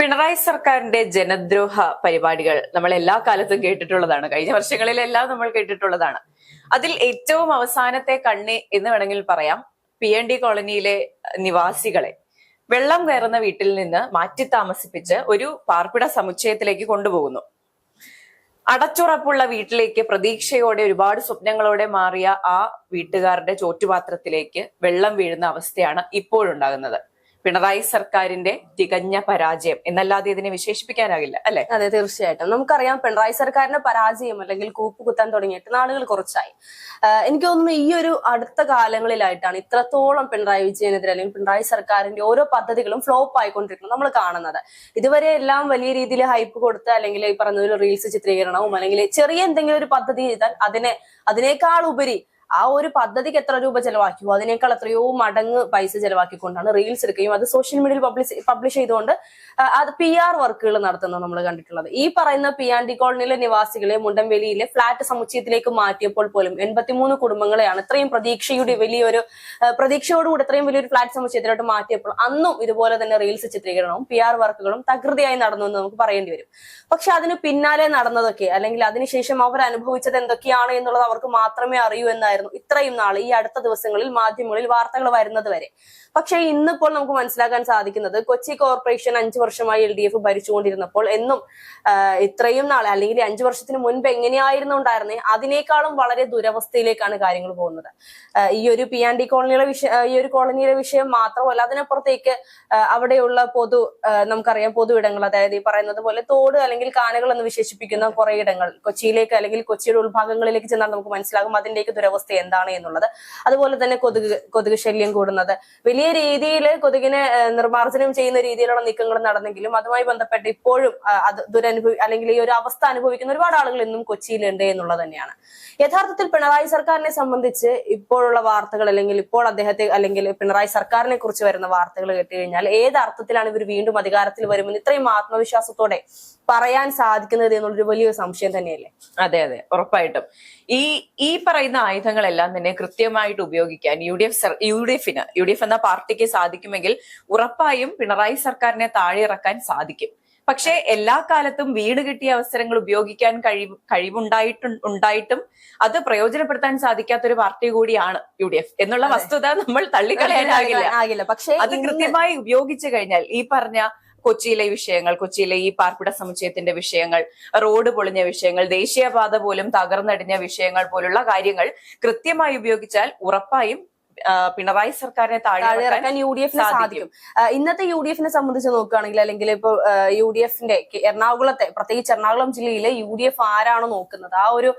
പിണറായി സർക്കാരിന്റെ ജനദ്രോഹ പരിപാടികൾ നമ്മൾ എല്ലാ കാലത്തും കേട്ടിട്ടുള്ളതാണ്. കഴിഞ്ഞ വർഷങ്ങളിലെല്ലാം നമ്മൾ കേട്ടിട്ടുള്ളതാണ്. അതിൽ ഏറ്റവും അവസാനത്തെ കണ്ണി എന്ന് വേണമെങ്കിൽ പറയാം. പി എൻ ഡി കോളനിയിലെ നിവാസികളെ വെള്ളം കയറുന്ന വീട്ടിൽ നിന്ന് മാറ്റി താമസിപ്പിച്ച് ഒരു പാർപ്പിട സമുച്ചയത്തിലേക്ക് കൊണ്ടുപോകുന്നു. അടച്ചുറപ്പുള്ള വീട്ടിലേക്ക് പ്രതീക്ഷയോടെ ഒരുപാട് സ്വപ്നങ്ങളോടെ മാറിയ ആ വീട്ടുകാരുടെ ചോറ്റുപാത്രത്തിലേക്ക് വെള്ളം വീഴുന്ന അവസ്ഥയാണ് ഇപ്പോഴുണ്ടാകുന്നത്. പിണറായി സർക്കാരിന്റെ തികഞ്ഞ പരാജയം. എന്നല്ലാതെ ഇതിനെ വിശേഷിപ്പിക്കാനാകില്ല അല്ലെ? അതെ തീർച്ചയായിട്ടും. നമുക്കറിയാം പിണറായി സർക്കാരിന്റെ പരാജയം അല്ലെങ്കിൽ കൂപ്പുകുത്താൻ തുടങ്ങിയിട്ട് നാളുകൾ കുറച്ചായി. എനിക്ക് തോന്നുന്നു ഈ ഒരു അടുത്ത കാലങ്ങളിലായിട്ടാണ് ഇത്രത്തോളം പിണറായി വിജയനെതിരെ അല്ലെങ്കിൽ പിണറായി സർക്കാരിന്റെ ഓരോ പദ്ധതികളും ഫ്ലോപ്പ് ആയിക്കൊണ്ടിരിക്കുന്നത് നമ്മൾ കാണുന്നത്. ഇതുവരെ എല്ലാം വലിയ രീതിയിൽ ഹൈപ്പ് കൊടുത്ത് അല്ലെങ്കിൽ ഈ പറഞ്ഞ ഒരു റീൽസ് ചിത്രീകരണവും അല്ലെങ്കിൽ ചെറിയ എന്തെങ്കിലും ഒരു പദ്ധതി ചെയ്താൽ അതിനെ അതിനേക്കാൾ ഉപരി ആ ഒരു പദ്ധതിക്ക് എത്ര രൂപ ചെലവാക്കിയോ? അതിനേക്കാൾ എത്രയോ മടങ്ങ് പൈസ ചെലവാക്കിക്കൊണ്ടാണ് റീൽസ് എടുക്കുകയും അത് സോഷ്യൽ മീഡിയയിൽ പബ്ലിഷ് പബ്ലിഷ് ചെയ്തുകൊണ്ട് അത് പി ആർ വർക്കുകൾ നടത്തുന്നത് നമ്മൾ കണ്ടിട്ടുള്ളത്. ഈ പറയുന്ന പി ആൻഡ് ഡി കോളനിയിലെ നിവാസികളെ മുണ്ടംവേലിയിലെ ഫ്ളാറ്റ് സമുച്ചയത്തിലേക്ക് മാറ്റിയപ്പോൾ പോലും എൺപത്തിമൂന്ന് കുടുംബങ്ങളെയാണ് ഇത്രയും പ്രതീക്ഷയുടെ വലിയൊരു പ്രതീക്ഷയോടുകൂടി ഇത്രയും വലിയൊരു ഫ്ളാറ്റ് സമുച്ചയത്തിലോട്ട് മാറ്റിയപ്പോൾ അന്നും ഇതുപോലെ തന്നെ റീൽസ് ചിത്രീകരണവും പി ആർ വർക്കുകളും തകൃതിയായി നടന്നു എന്ന് നമുക്ക് പറയേണ്ടി വരും. പക്ഷെ അതിന് പിന്നാലെ നടന്നതൊക്കെ അല്ലെങ്കിൽ അതിനുശേഷം അവർ അനുഭവിച്ചത് എന്തൊക്കെയാണ് എന്നുള്ളത് അവർക്ക് മാത്രമേ അറിയൂ എന്നായിരുന്നു ഇത്രയും നാൾ ഈ അടുത്ത ദിവസങ്ങളിൽ മാധ്യമങ്ങളിൽ വാർത്തകൾ വരുന്നത് വരെ. പക്ഷെ ഇന്നിപ്പോൾ നമുക്ക് മനസ്സിലാക്കാൻ സാധിക്കുന്നത് കൊച്ചി കോർപ്പറേഷൻ അഞ്ചു വർഷമായി എൽ ഡി എഫ് ഭരിച്ചുകൊണ്ടിരുന്നപ്പോൾ എന്നും ഇത്രയും നാൾ അല്ലെങ്കിൽ അഞ്ചു വർഷത്തിന് മുൻപ് എങ്ങനെയായിരുന്നു ഉണ്ടായിരുന്നേ അതിനേക്കാളും വളരെ ദുരവസ്ഥയിലേക്കാണ് കാര്യങ്ങൾ പോകുന്നത്. ഈ ഒരു പി ആൻഡ് കോളനിയുടെ വിഷയം ഈ ഒരു കോളനിയുടെ വിഷയം മാത്രമല്ല അതിനപ്പുറത്തേക്ക് അവിടെയുള്ള പൊതു നമുക്കറിയാം പൊതു ഇടങ്ങൾ അതായത് ഈ പറയുന്നത് പോലെ തോട് അല്ലെങ്കിൽ കാനകൾ എന്ന് വിശേഷിപ്പിക്കുന്ന കുറെ ഇടങ്ങൾ കൊച്ചിയിലേക്ക് അല്ലെങ്കിൽ കൊച്ചിയുടെ ഉൾഭാഗങ്ങളിലേക്ക് ചെന്നാൽ നമുക്ക് മനസ്സിലാകും അതിന്റെയൊക്കെ ദുരവസ്ഥ എന്താണ് എന്നുള്ളത്. അതുപോലെ തന്നെ കൊതുക് കൊതുക് ശല്യം കൂടുന്നത്. വലിയ രീതിയിൽ കൊതുകിനെ നിർമ്മാർജനം ചെയ്യുന്ന രീതിയിലുള്ള നീക്കങ്ങൾ നടന്നെങ്കിലും അതുമായി ബന്ധപ്പെട്ട് ഇപ്പോഴും അത് ദുരനുഭവി അല്ലെങ്കിൽ ഈ ഒരു അവസ്ഥ അനുഭവിക്കുന്ന ഒരുപാട് ആളുകൾ ഇന്നും കൊച്ചിയിലുണ്ട് എന്നുള്ളത് തന്നെയാണ്. യഥാർത്ഥത്തിൽ പിണറായി സർക്കാരിനെ സംബന്ധിച്ച് ഇപ്പോഴുള്ള വാർത്തകൾ അല്ലെങ്കിൽ ഇപ്പോൾ അദ്ദേഹത്തെ അല്ലെങ്കിൽ പിണറായി സർക്കാരിനെ കുറിച്ച് വരുന്ന വാർത്തകൾ കേട്ടുകഴിഞ്ഞാൽ ഏത് അർത്ഥത്തിലാണ് ഇവർ വീണ്ടും അധികാരത്തിൽ വരുമെന്ന് ഇത്രയും ആത്മവിശ്വാസത്തോടെ പറയാൻ സാധിക്കുന്നത് എന്നുള്ളൊരു വലിയൊരു സംശയം തന്നെയല്ലേ? അതെ അതെ. ഉറപ്പായിട്ടും. ഈ ഈ പറയുന്ന ആയുധങ്ങളെല്ലാം തന്നെ കൃത്യമായിട്ട് ഉപയോഗിക്കാൻ U D F U D എഫിന് യു ഡി എഫ് എന്ന പാർട്ടിക്ക് സാധിക്കുമെങ്കിൽ ഉറപ്പായും പിണറായി സർക്കാരിനെ താഴെ ഇറക്കാൻ സാധിക്കും. പക്ഷേ എല്ലാ കാലത്തും വീട് കിട്ടിയ അവസരങ്ങൾ ഉപയോഗിക്കാൻ കഴിവ് കഴിവുണ്ടായിട്ടും ഉണ്ടായിട്ടും അത് പ്രയോജനപ്പെടുത്താൻ സാധിക്കാത്ത ഒരു പാർട്ടി കൂടിയാണ് യു ഡി എഫ് എന്നുള്ള വസ്തുത നമ്മൾ തള്ളിക്കളയാനാകില്ല ആകില്ല. പക്ഷേ അത് കൃത്യമായി ഉപയോഗിച്ചു കഴിഞ്ഞാൽ ഈ പറഞ്ഞ കൊച്ചിയിലെ വിഷയങ്ങൾ കൊച്ചിയിലെ ഈ പാർപ്പിട സമുച്ചയത്തിന്റെ വിഷയങ്ങൾ റോഡ് പൊളിഞ്ഞ വിഷയങ്ങൾ ദേശീയപാത പോലും തകർന്നടിഞ്ഞ വിഷയങ്ങൾ പോലുള്ള കാര്യങ്ങൾ കൃത്യമായി ഉപയോഗിച്ചാൽ ഉറപ്പായും പിണറായി സർക്കാരിനെ താഴെ യു ഡി എഫിന് സാധിക്കും. ഇന്നത്തെ യു ഡി എഫിനെ സംബന്ധിച്ച് നോക്കുകയാണെങ്കിൽ അല്ലെങ്കിൽ ഇപ്പൊ യു ഡി എഫിന്റെ എറണാകുളത്തെ പ്രത്യേകിച്ച് എറണാകുളം ജില്ലയിലെ യു ഡി എഫ് ആരാണ് നോക്കുന്നത് ആ ഒരു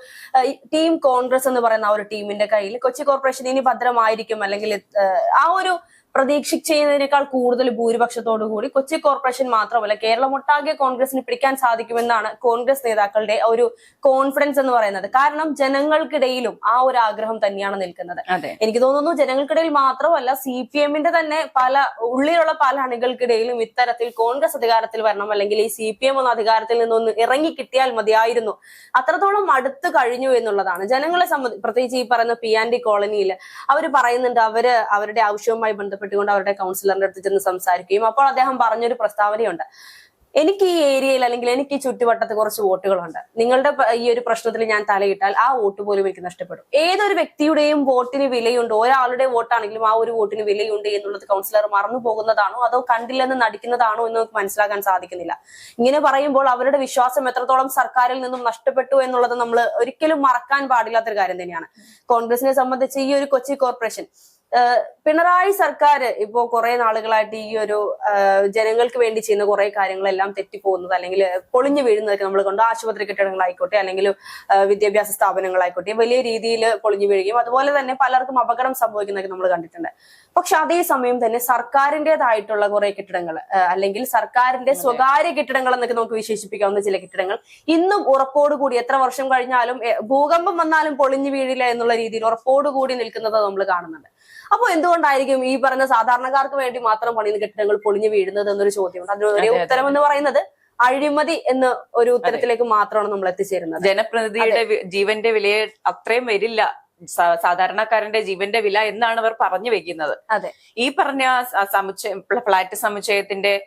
ടീം കോൺഗ്രസ് എന്ന് പറയുന്ന ആ ഒരു ടീമിന്റെ കയ്യിൽ കൊച്ചി കോർപ്പറേഷൻ ഇനി ഭദ്രമായിരിക്കും അല്ലെങ്കിൽ ആ ഒരു പ്രതീക്ഷിച്ചതിനേക്കാൾ കൂടുതൽ ഭൂരിപക്ഷത്തോടു കൂടി കൊച്ചി കോർപ്പറേഷൻ മാത്രമല്ല കേരളം ഒട്ടാകെ കോൺഗ്രസിന് പിടിക്കാൻ സാധിക്കുമെന്നാണ് കോൺഗ്രസ് നേതാക്കളുടെ ഒരു കോൺഫിഡൻസ് എന്ന് പറയുന്നത്. കാരണം ജനങ്ങൾക്കിടയിലും ആ ഒരു ആഗ്രഹം തന്നെയാണ് നിൽക്കുന്നത്. എനിക്ക് തോന്നുന്നു ജനങ്ങൾക്കിടയിൽ മാത്രമല്ല സി പി എമ്മിന്റെ തന്നെ പല ഉള്ളിലുള്ള പല അണികൾക്കിടയിലും ഇത്തരത്തിൽ കോൺഗ്രസ് അധികാരത്തിൽ വരണം അല്ലെങ്കിൽ ഈ സി പി എം ഒന്ന് അധികാരത്തിൽ നിന്നൊന്ന് ഇറങ്ങി കിട്ടിയാൽ മതിയായിരുന്നു. അത്രത്തോളം അടുത്ത് കഴിഞ്ഞു എന്നുള്ളതാണ്. ജനങ്ങളെ സംബന്ധിച്ച് പ്രത്യേകിച്ച് ഈ പറയുന്ന പി ആൻഡ് ഡി കോളനിയിൽ അവർ പറയുന്നുണ്ട് അവർ അവരുടെ ആവശ്യവുമായി ബന്ധപ്പെട്ടുകൊണ്ട് അവരുടെ കൗൺസിലറിന്റെ അടുത്ത് ചെന്ന് സംസാരിക്കുകയും അപ്പോൾ അദ്ദേഹം പറഞ്ഞൊരു പ്രസ്താവനയുണ്ട്. എനിക്ക് ഈ ഏരിയയിൽ അല്ലെങ്കിൽ എനിക്ക് ഈ ചുറ്റുവട്ടത്ത് കുറച്ച് വോട്ടുകളുണ്ട്. നിങ്ങളുടെ ഈ ഒരു പ്രശ്നത്തിൽ ഞാൻ തലയിട്ടാൽ ആ വോട്ട് പോലും എനിക്ക് നഷ്ടപ്പെടും. ഏതൊരു വ്യക്തിയുടെയും വോട്ടിന് വിലയുണ്ട്? ഒരാളുടെ വോട്ടാണെങ്കിലും ആ ഒരു വോട്ടിന് വിലയുണ്ട് എന്നുള്ളത് കൗൺസിലർ മറന്നു പോകുന്നതാണോ? അതോ കണ്ടില്ലെന്ന് നടിക്കുന്നതാണോ എന്ന് നമുക്ക് മനസ്സിലാക്കാൻ സാധിക്കുന്നില്ല. ഇങ്ങനെ പറയുമ്പോൾ അവരുടെ വിശ്വാസം എത്രത്തോളം സർക്കാരിൽ നിന്നും നഷ്ടപ്പെട്ടു എന്നുള്ളത് നമ്മൾ ഒരിക്കലും മറക്കാൻ പാടില്ലാത്തൊരു കാര്യം തന്നെയാണ്. കോൺഗ്രസിനെ സംബന്ധിച്ച് ഈ ഒരു കൊച്ചി കോർപ്പറേഷൻ പിണറായി സർക്കാർ ഇപ്പോ കുറെ നാളുകളായിട്ട് ഈ ഒരു ജനങ്ങൾക്ക് വേണ്ടി ചെയ്യുന്ന കുറെ കാര്യങ്ങളെല്ലാം തെറ്റിപ്പോകുന്നത് അല്ലെങ്കിൽ പൊളിഞ്ഞു വീഴുന്നതൊക്കെ നമ്മൾ കണ്ടു. ആശുപത്രി കെട്ടിടങ്ങളായിക്കോട്ടെ അല്ലെങ്കിൽ വിദ്യാഭ്യാസ സ്ഥാപനങ്ങളായിക്കോട്ടെ വലിയ രീതിയിൽ പൊളിഞ്ഞു വീഴുകയും അതുപോലെ തന്നെ പലർക്കും അപകടം സംഭവിക്കുന്നതൊക്കെ നമ്മൾ കണ്ടിട്ടുണ്ട്. പക്ഷെ അതേസമയം തന്നെ സർക്കാരിന്റെതായിട്ടുള്ള കുറെ കെട്ടിടങ്ങൾ അല്ലെങ്കിൽ സർക്കാരിന്റെ സ്വകാര്യ കെട്ടിടങ്ങൾ എന്നൊക്കെ നമുക്ക് വിശേഷിപ്പിക്കാവുന്ന ചില കെട്ടിടങ്ങൾ. ഇന്നും ഉറപ്പോടുകൂടി എത്ര വർഷം കഴിഞ്ഞാലും ഭൂകമ്പം വന്നാലും പൊളിഞ്ഞു വീഴില്ല എന്നുള്ള രീതിയിൽ ഉറപ്പോടുകൂടി നിൽക്കുന്നത് നമ്മൾ കാണുന്നുണ്ട്. അപ്പോൾ എന്തുകൊണ്ടായിരിക്കും ഈ പറഞ്ഞ സാധാരണക്കാർക്ക് വേണ്ടി മാത്രം പണിയുന്ന കെട്ടിടങ്ങൾ പൊളിഞ്ഞു വീഴുന്നത് എന്നൊരു ചോദ്യമുണ്ട്. അതിന് ഒരു ഉത്തരം എന്ന് പറയുന്നത് അഴിമതി എന്ന ഒരു ഉത്തരത്തിലേക്ക് മാത്രമാണ് നമ്മൾ എത്തിച്ചേരുന്നത്. ജനപ്രതിനിധിയുടെ ജീവന്റെ വിലയെ അത്രയും വരില്ല. സാധാരണക്കാരന്റെ ജീവന്റെ വില എന്നാണ് അവർ പറഞ്ഞു വെക്കുന്നത്. അതെ. ഈ പറഞ്ഞ സമുച്ചയം ഫ്ലാറ്റ് സമുച്ചയത്തിന്റെ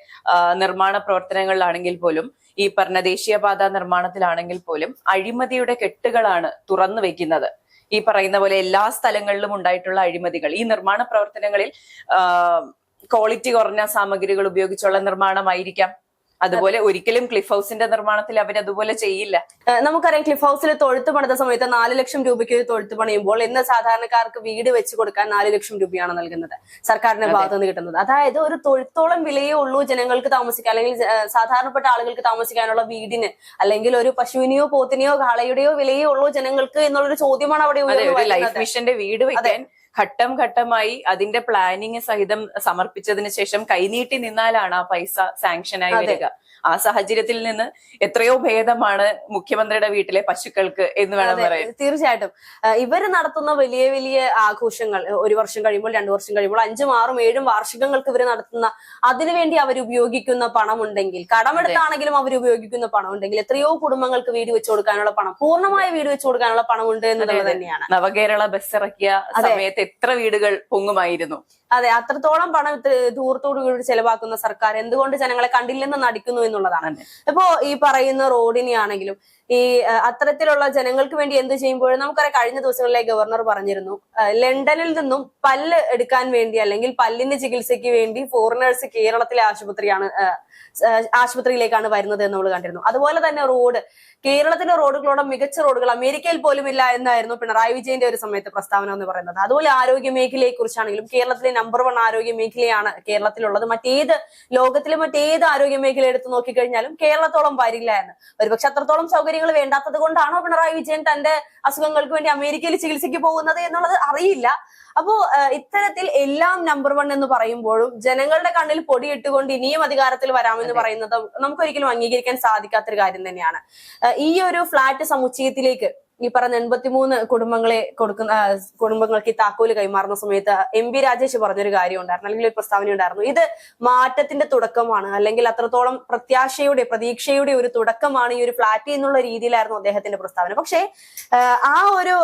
നിർമ്മാണ പ്രവർത്തനങ്ങളിലാണെങ്കിൽ പോലും ഈ പറഞ്ഞ ദേശീയപാത നിർമ്മാണത്തിലാണെങ്കിൽ പോലും അഴിമതിയുടെ കെട്ടുകളാണ് തുറന്നു വെക്കുന്നത്. ഈ പറയുന്ന പോലെ എല്ലാ സ്ഥലങ്ങളിലും ഉണ്ടായിട്ടുള്ള അഴിമതികൾ. ഈ നിർമ്മാണ പ്രവർത്തനങ്ങളിൽ ക്വാളിറ്റി കുറഞ്ഞ സാമഗ്രികൾ ഉപയോഗിച്ചുള്ള നിർമ്മാണമായിരിക്കാം. അതുപോലെ ഒരിക്കലും ക്ലിഫ് ഹൗസിന്റെ നിർമ്മാണത്തിൽ അവർ അതുപോലെ ചെയ്യില്ല. നമുക്കറിയാം ക്ലിഫ് ഹൗസിൽ തൊഴുത്ത് പണിത സമയത്ത് നാല് ലക്ഷം രൂപയ്ക്ക് ഒരു തൊഴുത്ത് പണിയുമ്പോൾ ഇന്ന് സാധാരണക്കാർക്ക് വീട് വെച്ച് കൊടുക്കാൻ നാല് ലക്ഷം രൂപയാണ് നൽകുന്നത് സർക്കാരിന്റെ ഭാഗത്തു നിന്ന് കിട്ടുന്നത്. അതായത് ഒരു തൊഴുത്തോളം വിലയേ ഉള്ളൂ ജനങ്ങൾക്ക് താമസിക്കാൻ അല്ലെങ്കിൽ സാധാരണപ്പെട്ട ആളുകൾക്ക് താമസിക്കാനുള്ള വീടിന് അല്ലെങ്കിൽ ഒരു പശുവിനെയോ പോത്തിനെയോ കാളയുടെയോ വിലയേ ഉള്ളൂ ജനങ്ങൾക്ക് എന്നുള്ളൊരു ചോദ്യമാണ് അവിടെ ലൈഫ് മിഷന്റെ വീട് വെക്കാൻ ഘട്ടം ഘട്ടമായി അതിന്റെ പ്ലാനിങ് സഹിതം സമർപ്പിച്ചതിന് ശേഷം കൈനീട്ടി നിന്നാലാണ് ആ പൈസ സാങ്ഷനായി. വരിക. ആ സാഹചര്യത്തിൽ നിന്ന് എത്രയോ ഭേദമാണ് മുഖ്യമന്ത്രിയുടെ വീട്ടിലെ പശുക്കൾക്ക് എന്ന് വേണം പറയാൻ. തീർച്ചയായിട്ടും. ഇവർ ഇവർ നടത്തുന്ന വലിയ വലിയ ആഘോഷങ്ങൾ ഒരു വർഷം കഴിയുമ്പോൾ രണ്ടു വർഷം കഴിയുമ്പോൾ അഞ്ചും ആറും ഏഴും വാർഷികങ്ങൾക്ക് ഇവർ നടത്തുന്ന അതിനുവേണ്ടി അവർ ഉപയോഗിക്കുന്ന പണം ഉണ്ടെങ്കിൽ കടമെടുത്താണെങ്കിലും അവർ ഉപയോഗിക്കുന്ന പണം ഉണ്ടെങ്കിൽ എത്രയോ കുടുംബങ്ങൾക്ക് വീട് വെച്ചു കൊടുക്കാനുള്ള പണം പൂർണമായ വീട് വെച്ചു കൊടുക്കാനുള്ള പണം ഉണ്ട് എന്നുള്ളത് തന്നെയാണ്. നവകേരള ബസ് ഇറക്കിയ സമയത്ത് എത്ര വീടുകൾ പൊങ്ങുമായിരുന്നു? അതെ അത്രത്തോളം പണം ധൂർത്തോടു കൂടി ചെലവാക്കുന്ന സർക്കാർ എന്തുകൊണ്ട് ജനങ്ങളെ കണ്ടില്ലെന്ന് നടിക്കുന്നു എന്നുള്ളതാണ്. അപ്പോ ഇപ്പോ ഈ പറയുന്ന റോഡിനെ ആണെങ്കിലും ഈ അത്തരത്തിലുള്ള ജനങ്ങൾക്ക് വേണ്ടി എന്ത് ചെയ്യുമ്പോഴും നമുക്കറിയാം കഴിഞ്ഞ ദിവസങ്ങളിലെ ഗവർണർ പറഞ്ഞിരുന്നു ലണ്ടനിൽ നിന്നും പല്ല് എടുക്കാൻ വേണ്ടി അല്ലെങ്കിൽ പല്ലിന്റെ ചികിത്സയ്ക്ക് വേണ്ടി ഫോറിനേഴ്സ് കേരളത്തിലെ ആശുപത്രിയാണ് ആശുപത്രിയിലേക്കാണ് വരുന്നത് എന്ന് നമ്മൾ കണ്ടിരുന്നു. അതുപോലെ തന്നെ റോഡ് കേരളത്തിലെ റോഡുകളോടെ മികച്ച റോഡുകൾ അമേരിക്കയിൽ പോലും ഇല്ല എന്നായിരുന്നു പിണറായി വിജയന്റെ ഒരു സമയത്ത് പ്രസ്താവന എന്ന് പറയുന്നത്. അതുപോലെ ആരോഗ്യ മേഖലയെ കുറിച്ചാണെങ്കിലും കേരളത്തിലെ നമ്പർ വൺ ആരോഗ്യ മേഖലയാണ് കേരളത്തിലുള്ളത്. മറ്റേത് ലോകത്തിലെ മറ്റേത് ആരോഗ്യ മേഖല എടുത്തു നോക്കിക്കഴിഞ്ഞാലും കേരളത്തോളം വരില്ല എന്ന്. ഒരുപക്ഷെ അത്രത്തോളം സൗകര്യങ്ങൾ വേണ്ടാത്തത് കൊണ്ടാണോ പിണറായി വിജയൻ തന്റെ അസുഖങ്ങൾക്ക് വേണ്ടി അമേരിക്കയിൽ ചികിത്സയ്ക്ക് പോകുന്നത് എന്നുള്ളത് അറിയില്ല. അപ്പോ ഇത്തരത്തിൽ എല്ലാം നമ്പർ വൺ എന്ന് പറയുമ്പോഴും ജനങ്ങളുടെ കണ്ണിൽ പൊടിയിട്ടുകൊണ്ട് ഇനിയും അധികാരത്തിൽ വരാമെന്ന് പറയുന്നത് നമുക്കൊരിക്കലും അംഗീകരിക്കാൻ സാധിക്കാത്തൊരു കാര്യം തന്നെയാണ്. ഈ ഒരു ഫ്ലാറ്റ് സമുച്ചയത്തിലേക്ക് ഈ പറഞ്ഞ എൺപത്തിമൂന്ന് കുടുംബങ്ങളെ കൊടുക്കുന്ന കുടുംബങ്ങൾക്ക് ഈ താക്കോൽ കൈമാറുന്ന സമയത്ത് എം പി രാജേഷ് പറഞ്ഞൊരു കാര്യം ഉണ്ടായിരുന്നു അല്ലെങ്കിൽ ഒരു പ്രസ്താവന ഉണ്ടായിരുന്നു. ഇത് മാറ്റത്തിന്റെ തുടക്കമാണ് അല്ലെങ്കിൽ അത്രത്തോളം പ്രത്യാശയുടെ പ്രതീക്ഷയുടെ ഒരു തുടക്കമാണ് ഈ ഒരു ഫ്ലാറ്റ് എന്നുള്ള രീതിയിലായിരുന്നു അദ്ദേഹത്തിന്റെ പ്രസ്താവന. പക്ഷേ ആ ഒരു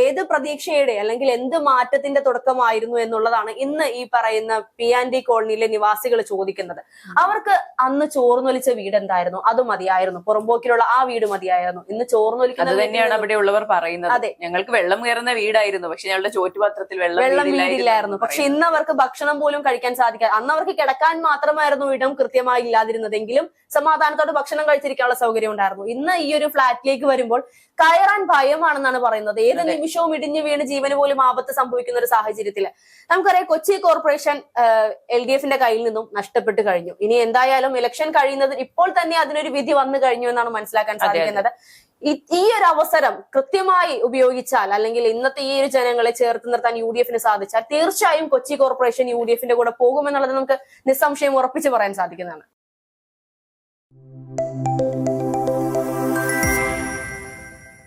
ഏത് പ്രതീക്ഷയുടെ അല്ലെങ്കിൽ എന്ത് മാറ്റത്തിന്റെ തുടക്കമായിരുന്നു എന്നുള്ളതാണ് ഇന്ന് ഈ പറയുന്ന പി ആൻഡ് ഡി കോളനിയിലെ നിവാസികൾ ചോദിക്കുന്നത്. അവർക്ക് അന്ന് ചോർന്നൊലിച്ച വീട് എന്തായിരുന്നു അത് മതിയായിരുന്നു. പുറമ്പോക്കിലുള്ള ആ വീട് മതിയായിരുന്നു. ഇന്ന് ചോർന്നൊലിക്കുന്നത് ചോർന്നൊലിക്കുന്ന തന്നെയാണ് അവിടെ ഉള്ളവർ പറയുന്നത്. അതെ. ഞങ്ങൾക്ക് വെള്ളം കയറുന്ന വീടായിരുന്നു. പക്ഷെ ഞങ്ങളുടെ ചോറ്റുപാത്രത്തിൽ വെള്ളം വെള്ളം വീടില്ലായിരുന്നു പക്ഷെ ഇന്ന് അവർക്ക് ഭക്ഷണം പോലും കഴിക്കാൻ സാധിക്കാതെ അന്ന് അവർക്ക് കിടക്കാൻ മാത്രമായിരുന്നു ഇടം കൃത്യമായി ഇല്ലാതിരുന്നതെങ്കിലും സമാധാനത്തോടെ ഭക്ഷണം കഴിച്ചിരിക്കാനുള്ള സൗകര്യം ഉണ്ടായിരുന്നു. ഇന്ന് ഈ ഒരു ഫ്ളാറ്റിലേക്ക് വരുമ്പോൾ കയറാൻ ഭയമാണെന്നാണ് പറയുന്നത്. ഏത് നിമിഷവും ഇടിഞ്ഞു വീണ് ജീവന് പോലും ആപത്ത് സംഭവിക്കുന്ന ഒരു സാഹചര്യത്തിൽ. നമുക്കറിയാം കൊച്ചി കോർപ്പറേഷൻ എൽ ഡി എഫിന്റെ കയ്യിൽ നിന്നും നഷ്ടപ്പെട്ടു കഴിഞ്ഞു. ഇനി എന്തായാലും ഇലക്ഷൻ കഴിയുന്നത് ഇപ്പോൾ തന്നെ അതിനൊരു വിധി വന്നു കഴിഞ്ഞു എന്നാണ് മനസ്സിലാക്കാൻ. സാധിക്കുന്നത്. ഈ ഒരു അവസരം കൃത്യമായി ഉപയോഗിച്ചാൽ അല്ലെങ്കിൽ ഇന്നത്തെ ഈ ഒരു ജനങ്ങളെ ചേർത്ത് നിർത്താൻ യു ഡി എഫിന് സാധിച്ചാൽ തീർച്ചയായും കൊച്ചി കോർപ്പറേഷൻ യു ഡി എഫിന്റെ കൂടെ പോകുമെന്നുള്ളത് നമുക്ക് നിസ്സംശയം ഉറപ്പിച്ച് പറയാൻ സാധിക്കുന്നതാണ്.